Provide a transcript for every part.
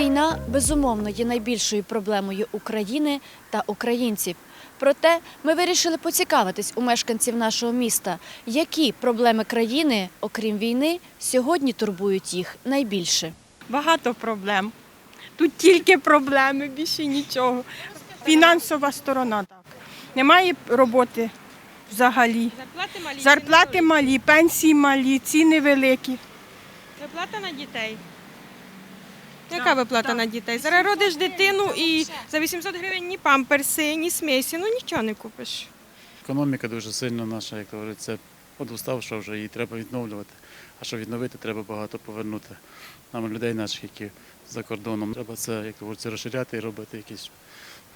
Війна безумовно є найбільшою проблемою України та українців. Проте ми вирішили поцікавитись у мешканців нашого міста, які проблеми країни, окрім війни, сьогодні турбують їх найбільше. Багато проблем. Тут тільки проблеми, більше нічого. Фінансова сторона так. Немає роботи взагалі. Зарплати малі. Зарплати малі, пенсії малі, ціни великі. Виплата на дітей. Яка виплата на дітей? Зараз родиш дитину і за 800 гривень ні памперси, ні смесі, ну нічого не купиш. Економіка дуже сильно наша, як говориться, подуставша вже її треба відновлювати. А щоб відновити, треба багато повернути нам людей наших, які за кордоном. Треба це, як говориться, розширяти і робити якесь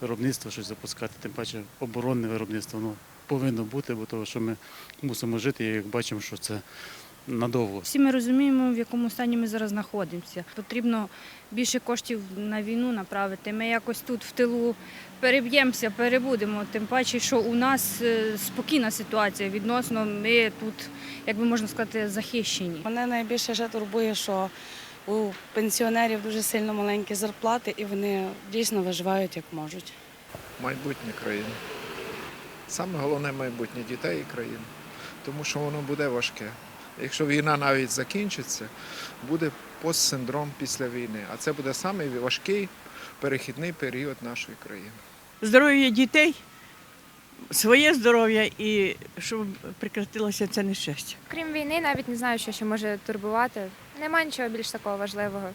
виробництво, щось запускати. Тим паче оборонне виробництво ну, повинно бути, бо того, що ми мусимо жити, і як бачимо, що це надовго. Всі ми розуміємо, в якому стані ми зараз знаходимося. Потрібно більше коштів на війну направити. Ми якось тут в тилу переб'ємося, перебудемо. Тим паче, що у нас е, спокійна ситуація відносно. Ми тут, як би можна сказати, захищені. Мене найбільше ще турбує, що у пенсіонерів дуже сильно маленькі зарплати, і вони дійсно виживають як можуть. майбутнє країни. Саме головне майбутнє дітей і країни. Тому що воно буде важке. Якщо війна навіть закінчиться, буде постсиндром після війни. А це буде самий важкий перехідний період нашої країни. Здоров'я дітей, своє здоров'я і щоб прекратилося це нещастя. Крім війни, навіть не знаю, що ще може турбувати. Нема нічого більш такого важливого,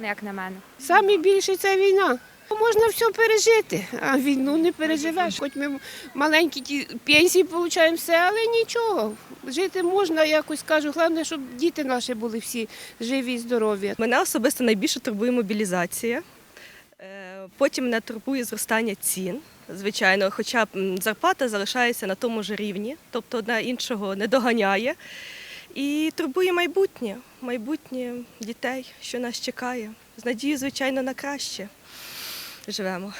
як на мене. Саме більше це війна. Можна все пережити, а війну не переживеш. Хоч ми маленькі ті пенсії отримуємо все, але нічого. Жити можна, якось кажу. Головне, щоб діти наші були всі живі і здорові. Мене особисто найбільше турбує мобілізація. Е, Потім мене турбує зростання цін. Звичайно, хоча зарплата залишається на тому ж рівні, тобто одна іншого не доганяє. І турбує майбутнє, майбутнє дітей, що нас чекає. З надією, звичайно, на краще живемо.